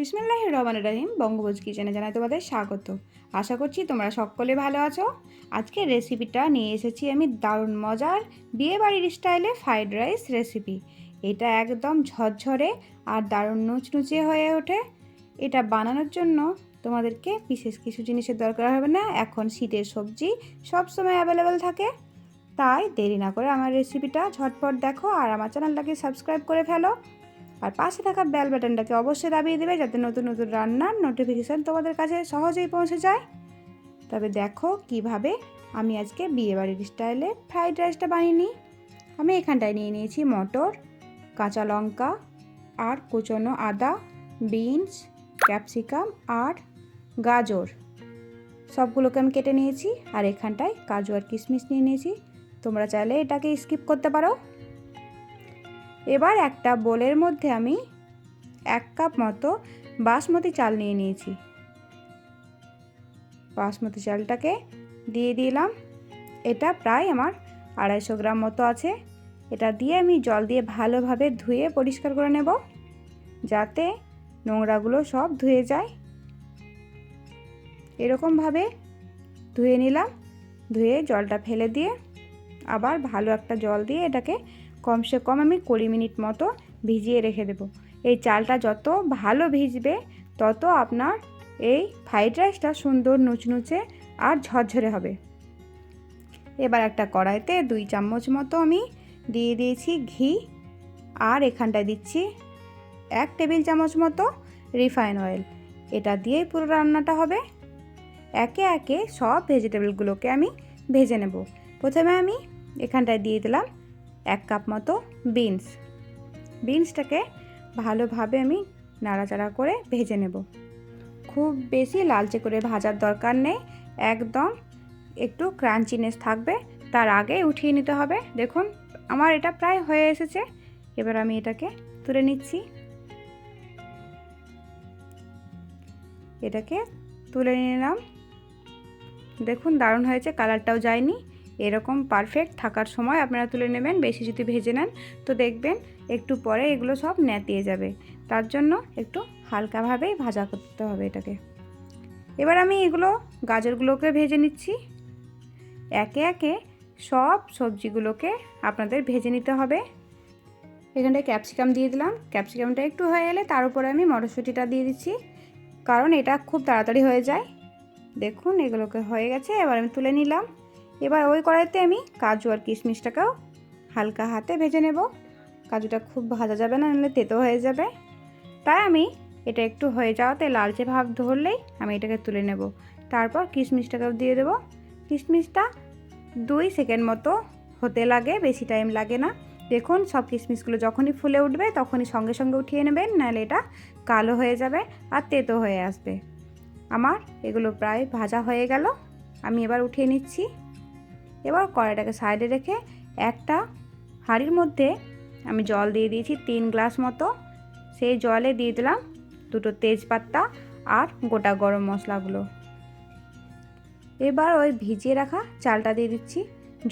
বিসমিল্লাহ রহমান রাহিম বঙ্গভোজ কিচেনে জানাই তোমাদের স্বাগত। আশা করছি তোমরা সকলে ভালো আছো। আজকে রেসিপিটা নিয়ে এসেছি আমি দারুণ মজার বিয়েবাড়ির স্টাইলে ফ্রাইড রাইস রেসিপি। এটা একদম ঝরঝরে আর দারুণ নুচনুচে হয়ে ওঠে। এটা বানানোর জন্য তোমাদেরকে বিশেষ কিছু জিনিসের দরকার হবে না। এখন শীতের সবজি সব সময় অ্যাভেলেবেল থাকে। তাই দেরি না করে আমার রেসিপিটা ঝটপট দেখো আর আমার চ্যানেলটাকে সাবস্ক্রাইব করে ফেলো। আর পাশে থাকা বেল বাটনটাকে অবশ্যই দাবিয়ে দেবে যাতে নতুন নতুন রান্নার নোটিফিকেশান তোমাদের কাছে সহজেই পৌঁছে যায়। তবে দেখো কীভাবে আমি আজকে বিয়েবাড়ির স্টাইলে ফ্রাইড রাইসটা বানিয়ে নিই। আমি এখানটায় নিয়ে নিয়েছি মটর, কাঁচা লঙ্কা আর কুচনো আদা বিনস ক্যাপসিকাম আর গাজর। সবগুলোকে আমি কেটে নিয়েছি আর এখানটায় কাজু আর কিশমিশ নিয়ে নিয়েছি। তোমরা চাইলে এটাকে স্কিপ করতে পারো। এবার একটা বোলের মধ্যে আমি এক কাপ মতো বাসমতি চাল নিয়ে নিয়েছি। বাসমতি চালটাকে দিয়ে দিলাম। এটা প্রায় আমার আড়াইশো গ্রাম মতো আছে। এটা দিয়ে আমি জল দিয়ে ভালোভাবে ধুয়ে পরিষ্কার করে নেব, যাতে নোংরাগুলো সব ধুয়ে যায়। এরকমভাবে ধুয়ে নিলাম, ধুয়ে জলটা ফেলে দিয়ে আবার ভালো একটা জল দিয়ে এটাকে কমসে কম আমি কুড়ি মিনিট মতো ভিজিয়ে রেখে দেবো। এই চালটা যত ভালো ভিজবে, তত আপনার এই ফ্রাইড রাইসটা সুন্দর নুচনুচে আর ঝরঝরে হবে। এবার একটা কড়াইতে দুই চামচ মতো আমি দিয়ে দিয়েছি ঘি, আর এখানটায় দিচ্ছি এক টেবিল চামচ মতো রিফাইন অয়েল। এটা দিয়েই পুরো রান্নাটা হবে। একে একে সব ভেজিটেবলগুলোকে আমি ভেজে নেব। প্রথমে আমি এখানটায় দিয়ে দিলাম এক কাপ মতো বিনস। বিনসটাকে ভালোভাবে আমি নাড়াচাড়া করে ভেজে নেব। খুব বেশি লালচে করে ভাজার দরকার নেই, একদম একটু ক্রাঞ্চিনেস থাকবে, তার আগে উঠিয়ে নিতে হবে। দেখুন, আমার এটা প্রায় হয়ে এসেছে। এবার আমি এটাকে তুলে নিচ্ছি। এটাকে তুলে নিলাম। দেখুন, দারুণ হয়েছে, কালারটাও যায়নি। এরকম পারফেক্ট থাকার সময় আপনারা তুলে নেবেন, বেশি যদি ভেজে নেন, তো দেখবেন একটু পরে এগুলো সব ন্যাতিয়ে যাবে। তার জন্য একটু হালকাভাবেই ভাজা করতে হবে এটাকে। এবার আমি এগুলো গাজরগুলোকে ভেজে নিচ্ছি। একে একে সব সবজিগুলোকে আপনাদের ভেজে নিতে হবে। এখানটায় ক্যাপসিকাম দিয়ে দিলাম। ক্যাপসিকামটা একটু হয়ে এলে তার উপরে আমি মটরশুঁটিটা দিয়ে দিচ্ছি। কারণ এটা খুব তাড়াতাড়ি হয়ে যায়। দেখুন এগুলোকে হয়ে গেছে, এবার আমি তুলে নিলাম। এবার ওই কড়াইতে আমি কাজু আর কিশমিশটাকেও হালকা হাতে ভেজে নেব। কাজুটা খুব ভাজা যাবে না, নাহলে তেতো হয়ে যাবে। তাই আমি এটা একটু হয়ে যাওয়াতে লালচে ভাব ধরলেই আমি এটাকে তুলে নেব। তারপর কিশমিশটাকেও দিয়ে দেবো। কিশমিশটা দুই সেকেন্ড মতো হতে লাগে, বেশি টাইম লাগে না। দেখুন, সব কিশমিশগুলো যখনই ফুলে উঠবে তখনই সঙ্গে সঙ্গে উঠিয়ে নেবেন, নাহলে এটা কালো হয়ে যাবে আর তেতো হয়ে আসবে। আমার এগুলো প্রায় ভাজা হয়ে গেল। আমি এবার উঠিয়ে নিচ্ছি। এবার কড়াইটাকে সাইডে রেখে একটা হাঁড়ির মধ্যে আমি জল দিয়ে দিয়েছি তিন গ্লাস মতো। সেই জলে দিয়ে দিলাম দুটো তেজপাতা আর গোটা গরম মশলাগুলো। এবার ওই ভিজিয়ে রাখা চালটা দিয়ে দিচ্ছি।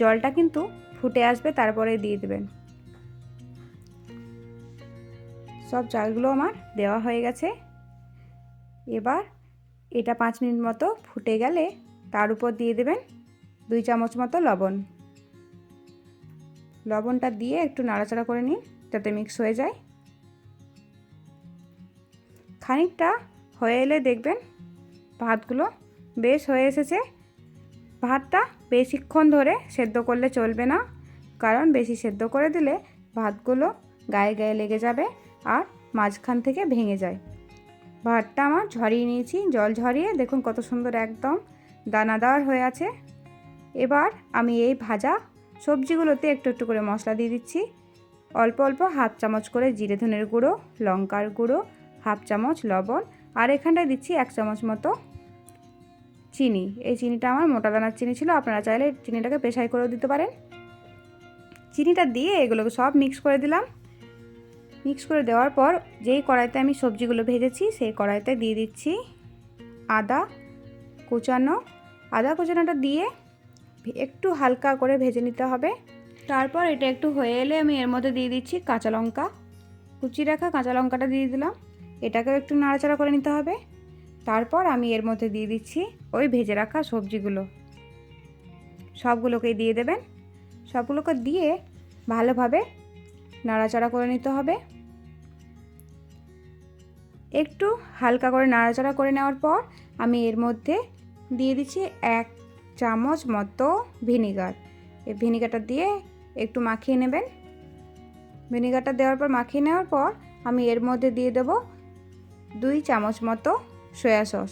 জলটা কিন্তু ফুটে আসবে, তারপরে দিয়ে দেবেন। সব চালগুলো আমার দেওয়া হয়ে গেছে। এবার এটা পাঁচ মিনিট মতো ফুটে গেলে তার উপর দিয়ে দেবেন দুই চামচ মতো লবণ। লবণটা দিয়ে একটু নাড়াচাড়া করে নিন, যাতে মিক্স হয়ে যায়। খানিকটা হয়ে এলে দেখবেন ভাতগুলো বেশ হয়ে এসেছে। ভাতটা বেশিক্ষণ ধরে সেদ্ধ করলে চলবে না, কারণ বেশি সেদ্ধ করে দিলে ভাতগুলো গায়ে গায়ে লেগে যাবে আর মাঝখান থেকে ভেঙে যায়। ভাতটা আমার ঝরিয়ে নিয়েছি, জল ঝরিয়ে। দেখুন কত সুন্দর একদম দানাদার হয়ে আছে। এবার আমি এই ভাজা সবজিগুলোতে একটু একটু করে মশলা দিয়ে দিচ্ছি। অল্প অল্প হাফ চামচ করে জিরে ধনের গুঁড়ো, লঙ্কার গুঁড়ো, হাফ চামচ লবণ আর এখানটায় দিচ্ছি এক চামচ মতো চিনি। এই চিনিটা আমার মোটা দানার চিনি ছিল, আপনারা চাইলে চিনিটাকে পেশাই করেও দিতে পারেন। চিনিটা দিয়ে এগুলোকে সব মিক্স করে দিলাম। মিক্স করে দেওয়ার পর যেই কড়াইতে আমি সবজিগুলো ভেজেছি, সেই কড়াইতে দিয়ে দিচ্ছি আদা কুচানো। আদা কুচানোটা দিয়ে একটু হালকা করে ভেজে নিতে হবে। তারপর এটা একটু হয়ে এলে আমি এর মধ্যে দিয়ে দিচ্ছি কাঁচা লঙ্কা। কুচি রাখা কাঁচা লঙ্কাটা দিয়ে দিলাম। এটাকেও একটু নাড়াচাড়া করে নিতে হবে। তারপর আমি এর মধ্যে দিয়ে দিচ্ছি ওই ভেজে রাখা সবজিগুলো। সবগুলোকেই দিয়ে দেবেন। সবগুলোকে দিয়ে ভালোভাবে নাড়াচাড়া করে নিতে হবে। একটু হালকা করে নাড়াচাড়া করে নেওয়ার পর আমি এর মধ্যে দিয়ে দিচ্ছি এক চামচ মতো ভিনিগার। এই ভিনিগারটা দিয়ে একটু মাখিয়ে নেবেন। ভিনিগারটা দেওয়ার পর, মাখিয়ে নেওয়ার পর আমি এর মধ্যে দিয়ে দেবো দুই চামচ মতো সয়া সস।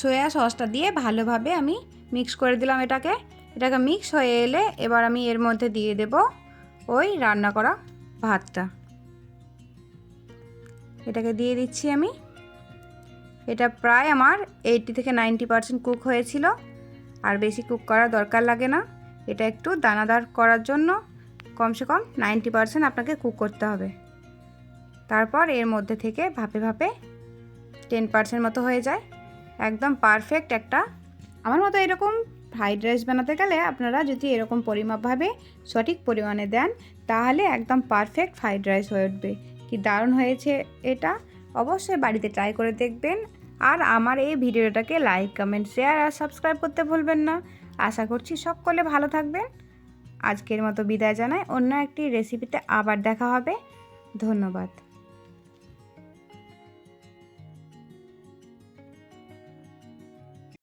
সয়া সসটা দিয়ে ভালোভাবে আমি মিক্স করে দিলাম এটাকে। এটাকে মিক্স হয়ে এলে এবার আমি এর মধ্যে দিয়ে দেব ওই রান্না করা ভাতটা। এটাকে দিয়ে দিচ্ছি আমি। এটা প্রায় আমার এইটি থেকে নাইনটি পারসেন্ট কুক হয়েছিল। আর বেশি কুক করার দরকার লাগে না। এটা একটু দানাদার করার জন্য কমসে কম নাইনটি পারসেন্ট আপনাকে কুক করতে হবে। তারপর এর মধ্যে থেকে ভাপে ভাপে টেন পারসেন্ট মতো হয়ে যায়। একদম পারফেক্ট একটা। আমার মতো এরকম ফ্রাইড রাইস বানাতে গেলে আপনারা যদি এরকম পরিমাপভাবে সঠিক পরিমাণে দেন, তাহলে একদম পারফেক্ট ফ্রাইড রাইস হয়ে উঠবে। কি দারুণ হয়েছে এটা। অবশ্যই বাড়িতে ট্রাই করে দেখবেন। আর আমার এই ভিডিওটাকে লাইক কমেন্ট শেয়ার আর সাবস্ক্রাইব করতে ভুলবেন না। আশা করছি সকলে ভালো থাকবেন। আজকের মতো বিদায় জানাই। অন্য একটি রেসিপিতে আবার দেখা হবে। ধন্যবাদ।